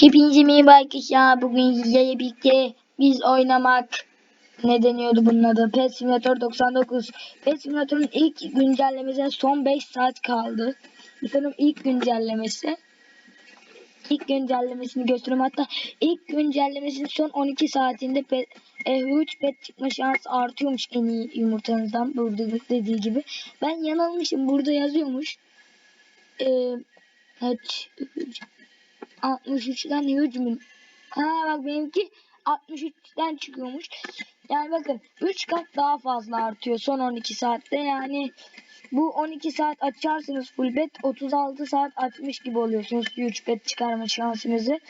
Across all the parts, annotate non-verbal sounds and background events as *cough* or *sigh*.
Hepinize merhaba arkadaşlar. Bugün sizlerle birlikte biz oynamak ne deniyordu bunun adı? Pet Simulator 99. Pet Simulator'un ilk güncellemesine son 5 saat kaldı. Sanırım ilk güncellemesi. İlk güncellemesini gösteriyorum. Hatta ilk güncellemesinin son 12 saatinde pet, e, huge pet çıkma şansı artıyormuş en iyi yumurtanızdan. Burada dediği gibi. Ben yanılmışım. Burada yazıyormuş. Eee Kaç? 63'ten 100 mü? Ha bak benimki 63'ten çıkıyormuş. Yani bakın 3 kat daha fazla artıyor son 12 saatte. Yani bu 12 saat açarsınız full bet 36 saat açmış gibi oluyorsunuz 3 bet çıkarma şansınızı.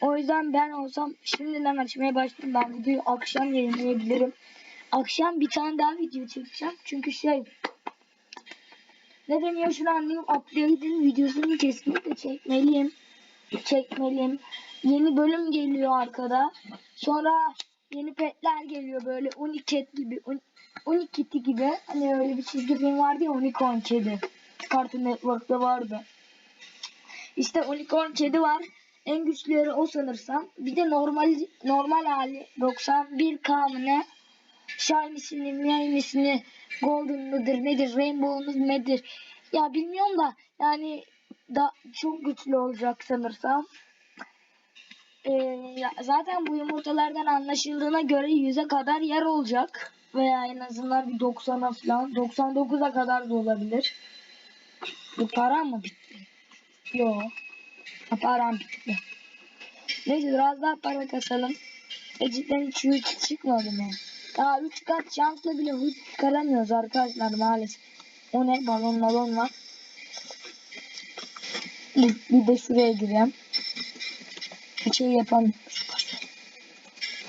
O yüzden ben olsam şimdiden açmaya başladım. Ben videoyu akşam yayınlayabilirim. Akşam bir tane daha video çekeceğim. Çünkü şey ne deniyor şunu anlayayım. Update'in videosunu kesinlikle çekmeliyim çekmeliyim. Yeni bölüm geliyor arkada. Sonra yeni petler geliyor böyle Uniket gibi. Un Unikit'i gibi. Hani öyle bir çizgi film vardı ya Unicorn Kedi. Cartoon Network'ta vardı. İşte Unicorn Kedi var. En güçlüleri o sanırsam. Bir de normal normal hali 91K mı ne? Shiny'sini, Miami'sini, Golden mıdır nedir, Rainbow'umuz nedir? Ya bilmiyorum da yani da çok güçlü olacak sanırsam. Ee, zaten bu yumurtalardan anlaşıldığına göre 100'e kadar yer olacak. Veya en azından bir 90'a falan. 99'a kadar da olabilir. Bu para mı bitti? Yok. Param bitti. Neyse biraz daha para kasalım. E cidden hiç hiç çıkmadı mı? Daha 3 kat şansla bile hiç çıkaramıyoruz arkadaşlar maalesef. O ne? Balon balon var. Bir, bir de şuraya gireyim. Şey yapalım.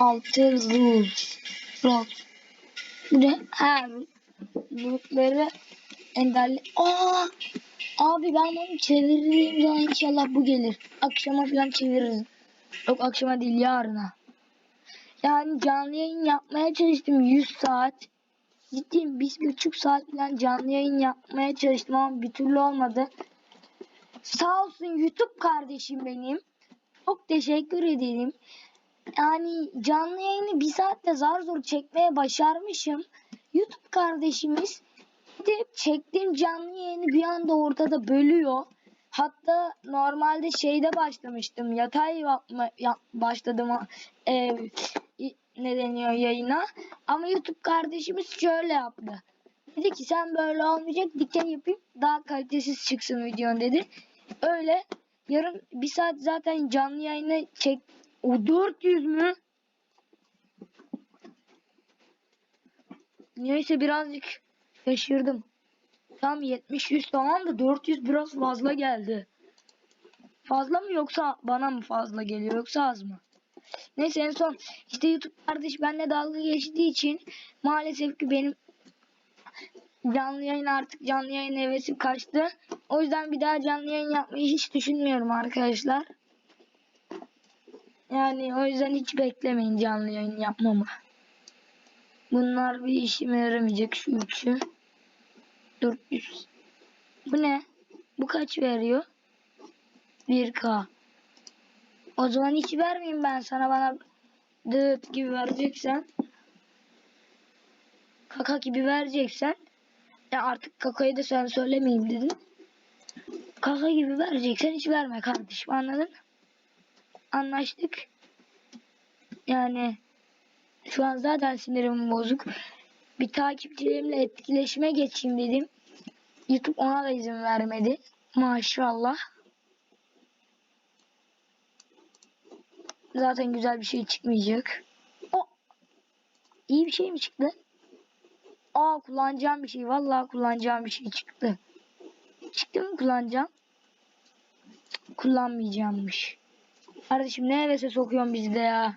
Altı rules. Rules. Bu ne? Ha, rules'ları enderle. Aa! Abi ben bunu çeviririm zaman inşallah bu gelir. Akşama falan çeviririz. Yok akşama değil yarına. Yani canlı yayın yapmaya çalıştım 100 saat. Ciddiyim bir buçuk saat falan canlı yayın yapmaya çalıştım ama bir türlü olmadı. Sağ olsun YouTube kardeşim benim. Çok teşekkür ederim. Yani canlı yayını bir saatte zar zor çekmeye başarmışım. YouTube kardeşimiz de çektiğim canlı yayını bir anda ortada bölüyor. Hatta normalde şeyde başlamıştım. Yatay yapma, yap, başladım e, ne deniyor yayına. Ama YouTube kardeşimiz şöyle yaptı. Dedi ki sen böyle olmayacak dikey yapayım daha kalitesiz çıksın videon dedi. Öyle yarım bir saat zaten canlı yayını çek. O 400 mü? Neyse birazcık şaşırdım. Tam 70-100 tamam da 400 biraz fazla geldi. Fazla mı yoksa bana mı fazla geliyor yoksa az mı? Neyse en son işte YouTube kardeş benimle dalga geçtiği için maalesef ki benim canlı yayın artık canlı yayın hevesim kaçtı. O yüzden bir daha canlı yayın yapmayı hiç düşünmüyorum arkadaşlar. Yani o yüzden hiç beklemeyin canlı yayın yapmamı. Bunlar bir işime yaramayacak şu üçü. 400. Bu ne? Bu kaç veriyor? 1K. O zaman hiç vermeyeyim ben sana bana dıt gibi vereceksen. Kaka gibi vereceksen. Ya artık kakayı da sen söylemeyeyim dedin. Kaka gibi vereceksen hiç verme kardeşim anladın? Anlaştık. Yani şu an zaten sinirim bozuk. Bir takipçilerimle etkileşime geçeyim dedim. YouTube ona da izin vermedi. Maşallah. Zaten güzel bir şey çıkmayacak. O iyi bir şey mi çıktı? Aa kullanacağım bir şey. Vallahi kullanacağım bir şey çıktı. Çıktı mı kullanacağım? Kullanmayacağımmış. Kardeşim ne hevese sokuyorsun bizde ya.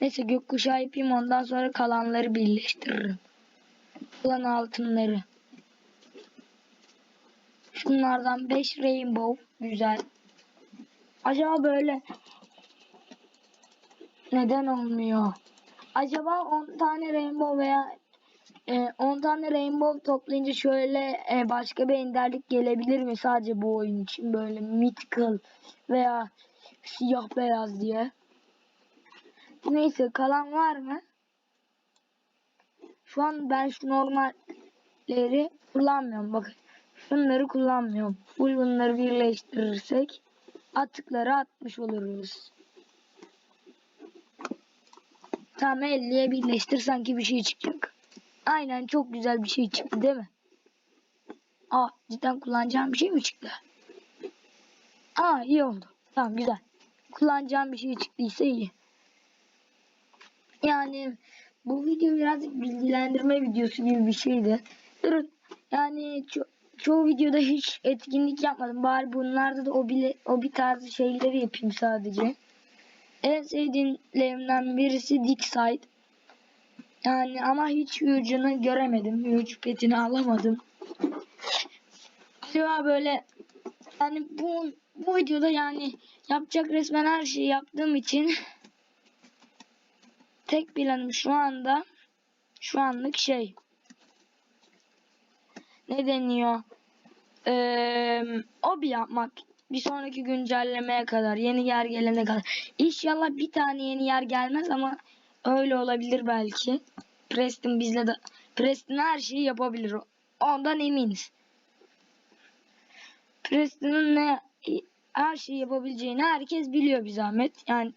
Neyse gökkuşağı yapayım ondan sonra kalanları birleştiririm. Kalan altınları. Şunlardan 5 rainbow. Güzel. Acaba böyle neden olmuyor? Acaba 10 tane rainbow veya 10 e, tane rainbow toplayınca şöyle e, başka bir enderlik gelebilir mi sadece bu oyun için böyle mythical veya Siyah beyaz diye. Neyse kalan var mı? Şu an ben şu normalleri kullanmıyorum. Bakın şunları kullanmıyorum. Full bunları birleştirirsek atıkları atmış oluruz. Tam 50'ye birleştir sanki bir şey çıkacak. Aynen çok güzel bir şey çıktı değil mi? Aa cidden kullanacağım bir şey mi çıktı? Aa iyi oldu. Tamam güzel. Kullanacağım bir şey çıktıysa iyi. Yani bu video birazcık bilgilendirme videosu gibi bir şeydi. Durun. Yani ço- çoğu videoda hiç etkinlik yapmadım. Bari bunlarda da o bile o bir tarzı şeyleri yapayım sadece. En sevdiğimlerimden birisi Dick Side. Yani ama hiç huge'unu göremedim. Huge petini alamadım. Acaba böyle yani bu bu videoda yani yapacak resmen her şeyi yaptığım için *laughs* tek planım şu anda şu anlık şey ne deniyor ee, obi yapmak bir sonraki güncellemeye kadar yeni yer gelene kadar İnşallah bir tane yeni yer gelmez ama öyle olabilir belki Preston bizle de Preston her şeyi yapabilir ondan eminiz Preston'ın ne her şeyi yapabileceğini herkes biliyor bir zahmet yani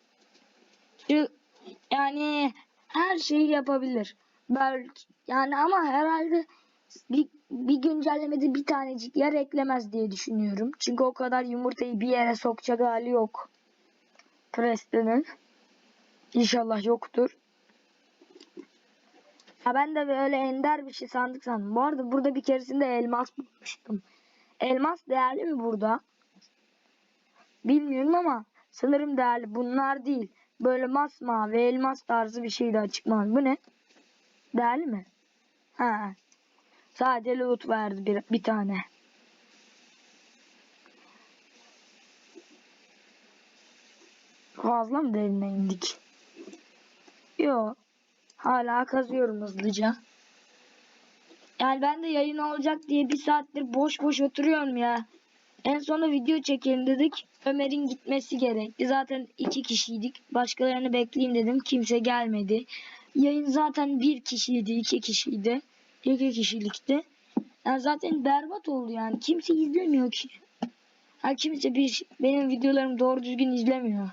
yani her şeyi yapabilir belki yani ama herhalde bir, bir güncellemede bir tanecik yer eklemez diye düşünüyorum. Çünkü o kadar yumurtayı bir yere sokacak hali yok. Preston'ın. İnşallah yoktur. Ha ben de böyle ender bir şey sandık sandım. Bu arada burada bir keresinde elmas bulmuştum. Elmas değerli mi burada? Bilmiyorum ama sanırım değerli. Bunlar değil. Böyle masmavi elmas tarzı bir şeydi açık mavi. Bu ne? Değerli mi? Ha. Sadece loot verdi bir, bir tane. Fazla mı derine indik? Yo. Hala kazıyorum hızlıca. Yani ben de yayın olacak diye bir saattir boş boş oturuyorum ya. En sona video çekelim dedik. Ömer'in gitmesi gerekti. Zaten iki kişiydik. Başkalarını bekleyeyim dedim. Kimse gelmedi. Yayın zaten bir kişiydi, iki kişiydi. İki kişilikti. Yani zaten berbat oldu yani. Kimse izlemiyor ki. Ha kimse bir benim videolarımı doğru düzgün izlemiyor.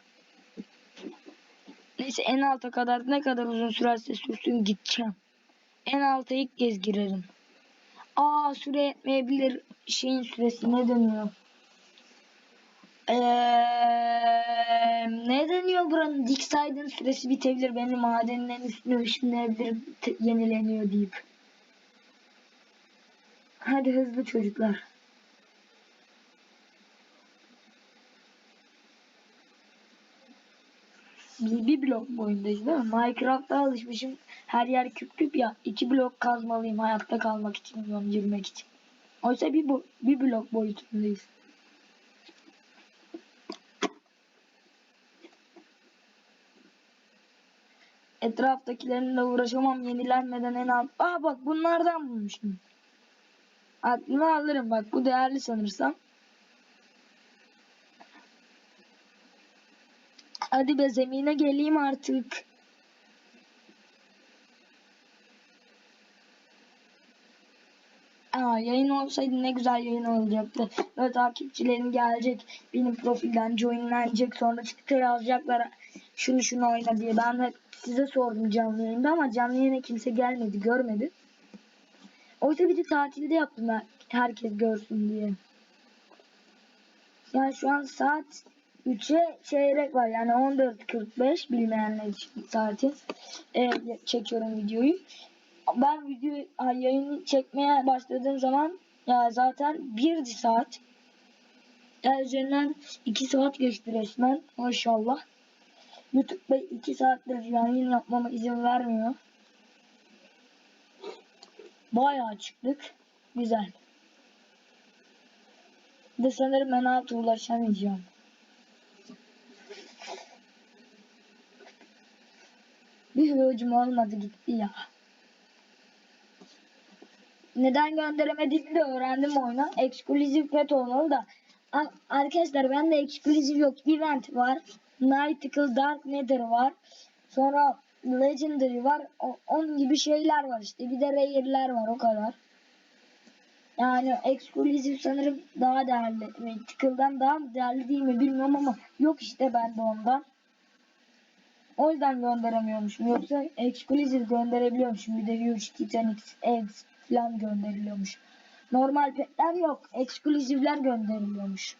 Neyse en alta kadar ne kadar uzun sürerse sürsün gideceğim. En alta ilk kez girerim. Aa süre yetmeyebilir. Şeyin süresi ne deniyor? Ee, ne deniyor buranın? Dickside'ın süresi bitebilir. Benim madenlerin üstüne ışınlayabilir yenileniyor deyip. Hadi hızlı çocuklar. Bir blok boyundayız değil mi? Minecraft'ta alışmışım. Her yer küp küp ya. iki blok kazmalıyım hayatta kalmak için, girmek için. Oysa bir, bir blok boyutundayız. Etraftakilerle uğraşamam yenilenmeden en alt. Aa bak bunlardan bulmuşum. Aklını alırım bak bu değerli sanırsam. Hadi be zemine geleyim artık. Aa, yayın olsaydı ne güzel yayın olacaktı. Böyle takipçilerim gelecek. Benim profilden joinlenecek. Sonra çıkıp yazacaklar. Şunu şunu oyna diye. Ben hep size sordum canlı yayında ama canlı yayına kimse gelmedi. Görmedi. Oysa bir de tatilde yaptım. Herkes görsün diye. Yani şu an saat 3'e çeyrek var. Yani 14.45 bilmeyenler için saati. Evet, çekiyorum videoyu. Ben video ay, yayını çekmeye başladığım zaman ya zaten 1 saat. Yani üzerinden 2 saat geçti resmen. Maşallah. YouTube Bey 2 saattir yayın yapmama izin vermiyor. Bayağı çıktık. Güzel. De sanırım ben altı ulaşamayacağım. Bir hücum olmadı gitti ya. Neden gönderemediğimi de öğrendim oyuna. Exclusive pet olmalı da. Arkadaşlar bende exclusive yok. Event var. Mythical Dark Nether var. Sonra Legendary var. O- onun gibi şeyler var işte. Bir de Rare'ler var o kadar. Yani exclusive sanırım daha değerli. Mythical'dan daha değerli değil mi bilmiyorum ama yok işte bende ondan. O yüzden gönderemiyormuşum. Yoksa exclusive gönderebiliyormuşum. Bir de Huge Titanic Eggs falan gönderiliyormuş. Normal petler yok. Exclusive'ler gönderiliyormuş.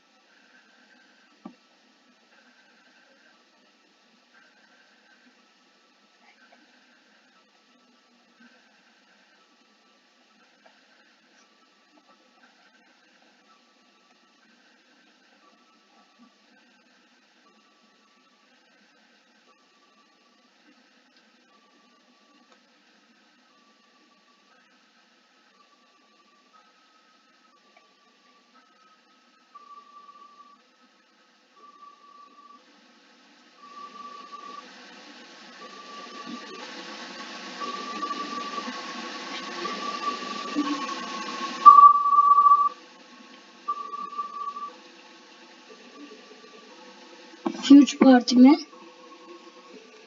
Huge Party mi?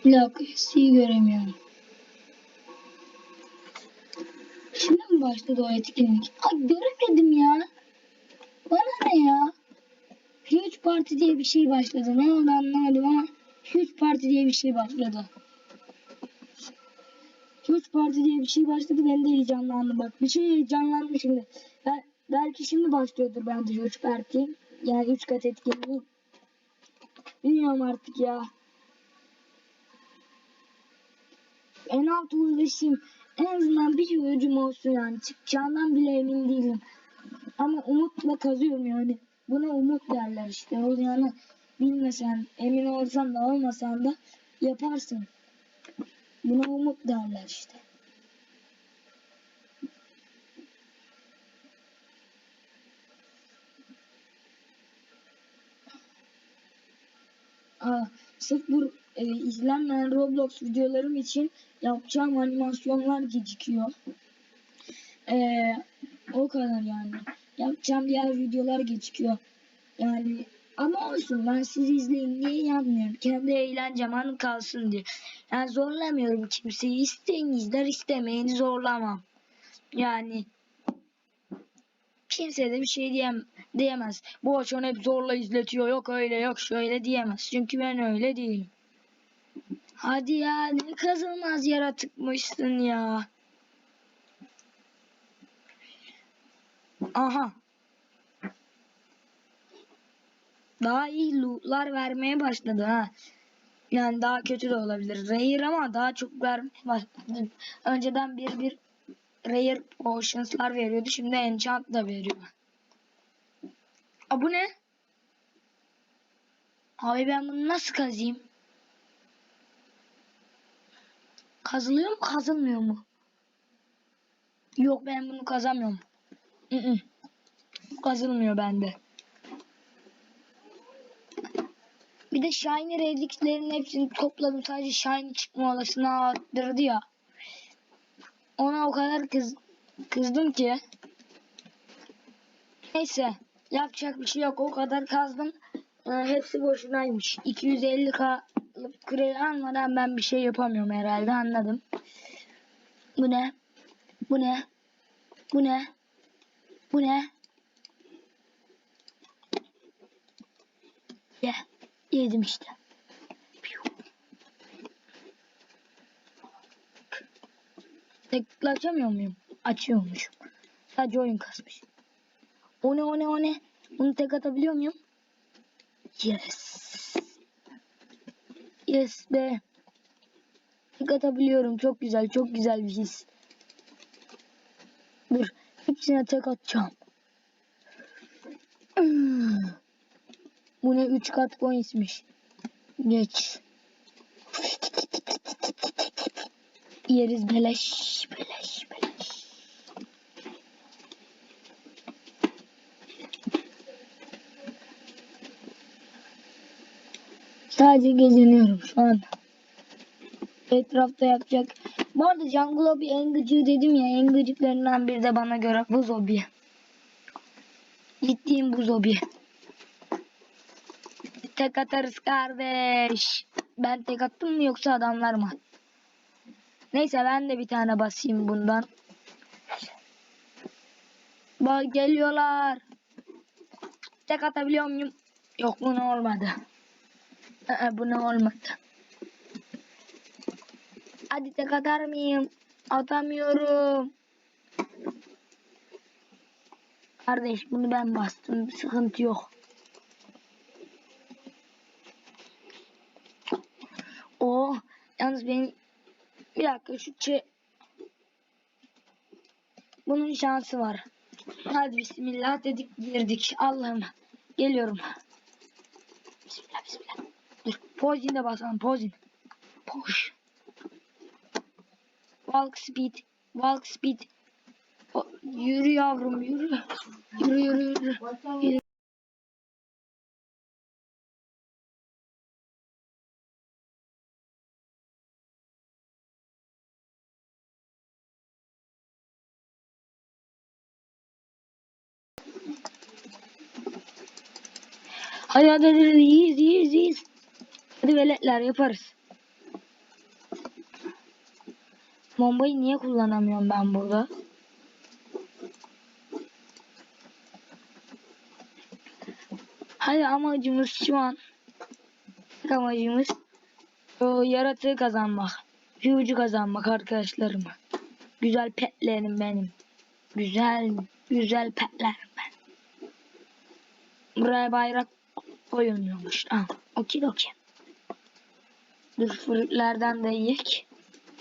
Bir dakika C'yi göremiyorum. Şimdi mi başladı o etkinlik? Ay göremedim ya. Bana ne ya? Huge Party diye bir şey başladı. Ne oldu anlamadım ama Huge Party diye bir şey başladı. Huge Party diye bir şey başladı. Ben de heyecanlandım bak. Bir şey heyecanlandım şimdi. Ben, belki şimdi başlıyordur bence Huge Party. Yani 3 kat etkinliği. Bilmiyorum artık ya. En alt uğraşayım. En azından bir çocuğum olsun yani. Çıkacağından bile emin değilim. Ama umutla kazıyorum yani. Buna umut derler işte. O yani bilmesen, emin olsan da olmasan da yaparsın. Buna umut derler işte. Sırf bu e, izlenmeyen Roblox videolarım için yapacağım animasyonlar gecikiyor. Ee, o kadar yani. Yapacağım diğer videolar gecikiyor. Yani ama olsun ben sizi izleyin diye yapmıyorum. Kendi eğlencem anı kalsın diye. Yani zorlamıyorum kimseyi. İsteyin izler istemeyeni zorlamam. Yani kimse de bir şey diyem diyemez. Bu açan hep zorla izletiyor. Yok öyle yok şöyle diyemez. Çünkü ben öyle değilim. Hadi ya ne kazılmaz yaratıkmışsın ya. Aha. Daha iyi lootlar vermeye başladı ha. Yani daha kötü de olabilir. Rare ama daha çok vermeye başladı. Önceden bir bir Rare Potions'lar veriyordu. Şimdi Enchant da veriyor. Aa bu ne? Abi ben bunu nasıl kazıyım? Kazılıyor mu kazılmıyor mu? Yok ben bunu kazamıyorum. Hı. Kazılmıyor bende. Bir de Shiny Relics'lerin hepsini topladım. Sadece Shiny çıkma olasılığı arttırdı ya. Ona o kadar kız, kızdım ki. Neyse. Yapacak bir şey yok. O kadar kazdım. Ee, hepsi boşunaymış. 250k kredi almadan ben bir şey yapamıyorum herhalde. Anladım. Bu ne? Bu ne? Bu ne? Bu ne? Ye. Yedim işte. Tekrar açamıyor muyum? Açıyormuşum. Sadece oyun kasmış. O ne o ne o ne? Bunu tek atabiliyor muyum? Yes. Yes be. Tek atabiliyorum. Çok güzel. Çok güzel bir his. Dur. Hepsine tek atacağım. Hmm. Bu ne 3 kat coinsmiş. Geç. Yeriz beleş beleş. Sadece geziniyorum şu an. Etrafta yapacak. Bu arada Jungle Obi en gıcığı dedim ya. En gıcıklarından biri de bana göre bu zobi. Gittiğim bu zobi. tek atarız kardeş. Ben tek attım mı yoksa adamlar mı? Neyse ben de bir tane basayım bundan. Bak geliyorlar. Tek atabiliyor muyum? Yok bu ne olmadı. Aa, bu ne olmadı. Hadi tek atar mıyım? Atamıyorum. Kardeş bunu ben bastım. Sıkıntı yok. Oh, yalnız benim bir dakika şu çe bunun şansı var. Hadi bismillah dedik girdik. Allah'ım geliyorum. Bismillah bismillah. Dur pozin de basalım pozin. Push. Walk speed. Walk speed. O, yürü yavrum yürü. Yürü yürü yürü. yürü. Hadi hadi hadi iyiyiz iyiyiz. Hadi veletler yaparız. Bombayı niye kullanamıyorum ben burada? Hadi amacımız şu an amacımız o yaratığı kazanmak. Huge'u kazanmak arkadaşlarım. Güzel petlerim benim. Güzel güzel petlerim ben. Buraya bayrak koyulmuyormuş. Tamam. Okey okey. Dur fırıklardan da yiyek.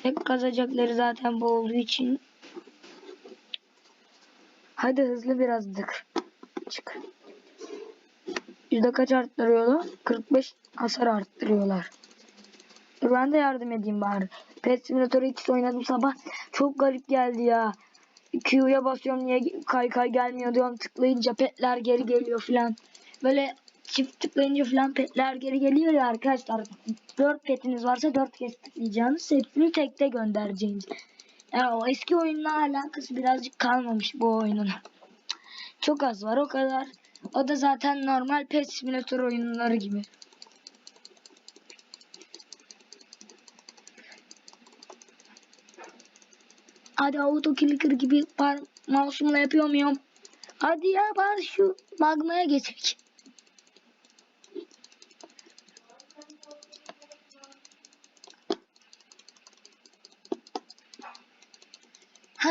Tek kazacakları zaten bu olduğu için. Hadi hızlı birazcık. Çık. Yüzde kaç arttırıyorlar? 45 hasar arttırıyorlar. Dur ben de yardım edeyim bari. Pet Simulator X oynadım sabah. Çok garip geldi ya. Q'ya basıyorum niye kay kay gelmiyor diyorum. Tıklayınca petler geri geliyor filan. Böyle çift tıklayınca filan petler geri geliyor ya arkadaşlar. 4 petiniz varsa 4 kez tıklayacaksınız. Hepsini tekte göndereceğiniz. Yani o eski oyunla alakası birazcık kalmamış bu oyunun. Çok az var o kadar. O da zaten normal pet simülatör oyunları gibi. Hadi auto clicker gibi par mouse'umla yapıyor muyum? Hadi ya bari şu magmaya geçecek.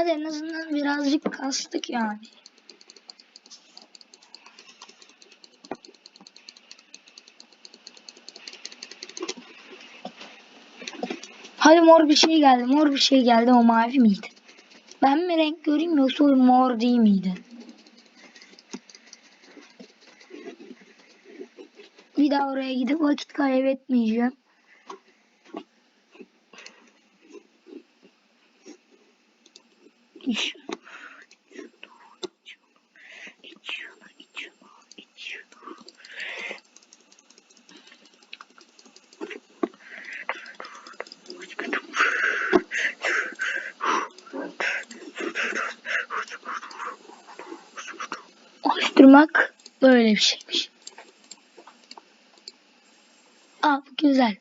Hadi en azından birazcık kastık yani. Hadi mor bir şey geldi. Mor bir şey geldi. O mavi miydi? Ben mi renk göreyim yoksa o mor değil miydi? Bir daha oraya gidip vakit kaybetmeyeceğim. Oluşturmak böyle bir şeymiş. Aa bu güzel.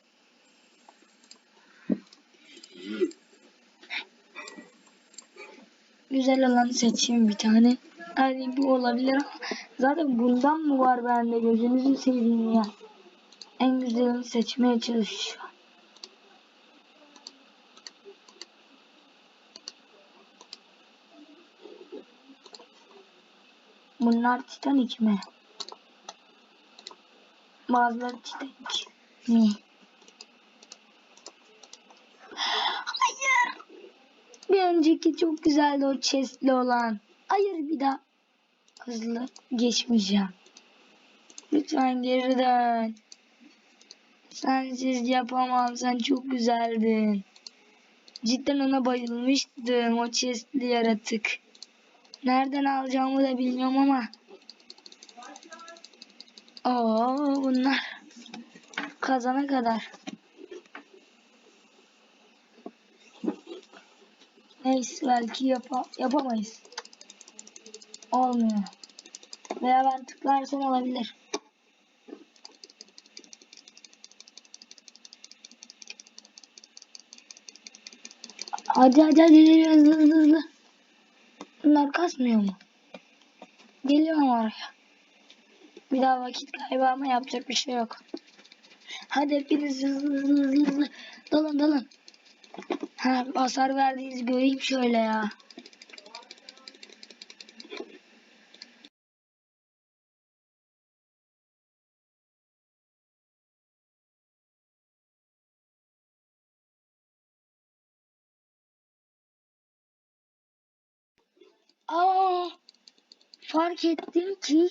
Güzel olanı seçeyim bir tane. Hadi bu olabilir ama zaten bundan mı var bende gözünüzü seveyim ya. En güzelini seçmeye çalışıyorum. Bunlar Titanic mi? Bazıları Titanic mi? Hayır. Bir önceki çok güzeldi o chestli olan. Hayır bir daha hızlı geçmeyeceğim. Lütfen geri dön. Sensiz yapamam. Sen çok güzeldin. Cidden ona bayılmıştım. O chestli yaratık. Nereden alacağımı da bilmiyorum ama. Oo bunlar kazana kadar. Neyse belki yapa yapamayız. Olmuyor. Veya ben tıklarsam olabilir. Hadi hadi hadi hızlı hızlı hızlı. Bunlar kasmıyor mu? Geliyorum oraya. Bir daha vakit kaybı ama yapacak bir şey yok. Hadi hepiniz hızlı hızlı hızlı. Dalın dalın. Ha, hasar verdiğinizi göreyim şöyle ya. Aa, fark ettim ki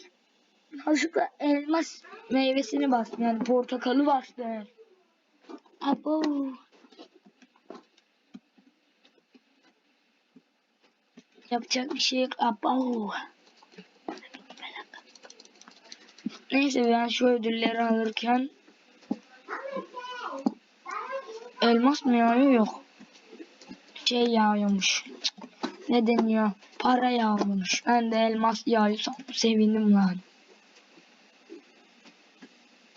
yanlışlıkla elmas meyvesini bastım. Yani portakalı bastım. Abo. Yapacak bir şey yok. Abo. Neyse ben şu ödülleri alırken elmas mı yağıyor yok. Şey yağıyormuş. Ne deniyor? Para yağıyormuş. Ben de elmas yağıyorsam sevindim lan.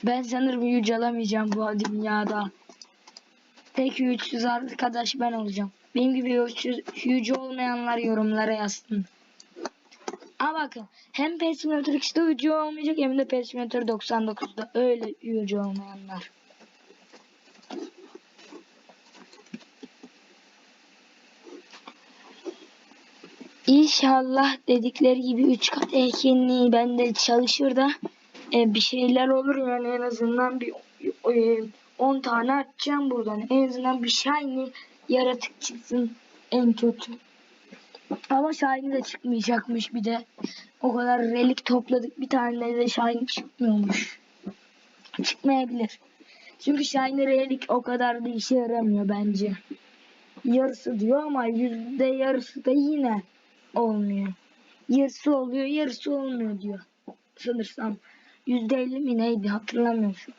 Ben sanırım yüce alamayacağım bu dünyada. Tek yüzsüz arkadaş ben olacağım. Benim gibi yüce olmayanlar yorumlara yazsın. Ama bakın hem Pet Simulator 2'de yüce olmayacak hem de Pet Simulator 99'da öyle yüce olmayanlar. İnşallah dedikleri gibi 3 kat erkenliği bende çalışır da e, bir şeyler olur yani en azından bir e, 10 tane atacağım buradan. En azından bir shiny yaratık çıksın en kötü. Ama shiny de çıkmayacakmış bir de. O kadar relik topladık bir tane de shiny çıkmıyormuş. Çıkmayabilir. Çünkü shiny relik o kadar da işe yaramıyor bence. Yarısı diyor ama yüzde yarısı da yine olmuyor. Yarısı oluyor yarısı olmuyor diyor. Sanırsam. Yüzde elli mi neydi hatırlamıyorum.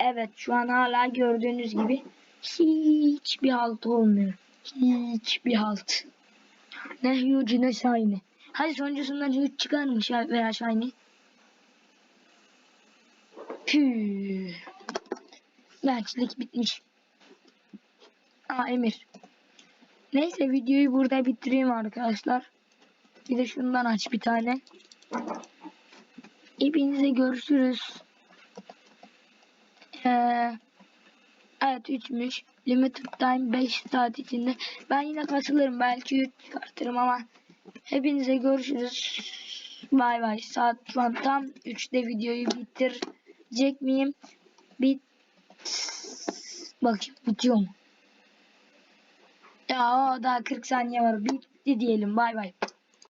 Evet şu an hala gördüğünüz gibi hiçbir halt olmuyor. Hiçbir halt. Ne huge ne shiny. Hadi sonuncusundan huge çıkarmış ya veya shiny. Püh. Gençlik bitmiş. Aa Emir. Neyse videoyu burada bitireyim arkadaşlar. Bir de şundan aç bir tane. Hepinize görüşürüz. Ee, evet 3'müş. Limited time 5 saat içinde. Ben yine katılırım. Belki 3 çıkartırım ama hepinize görüşürüz. Bay bay. Saat şu tam 3'te videoyu bitirecek miyim? Bit Bakayım bitiyor mu? Ya daha 40 saniye var. Bitti diyelim. Bay bay.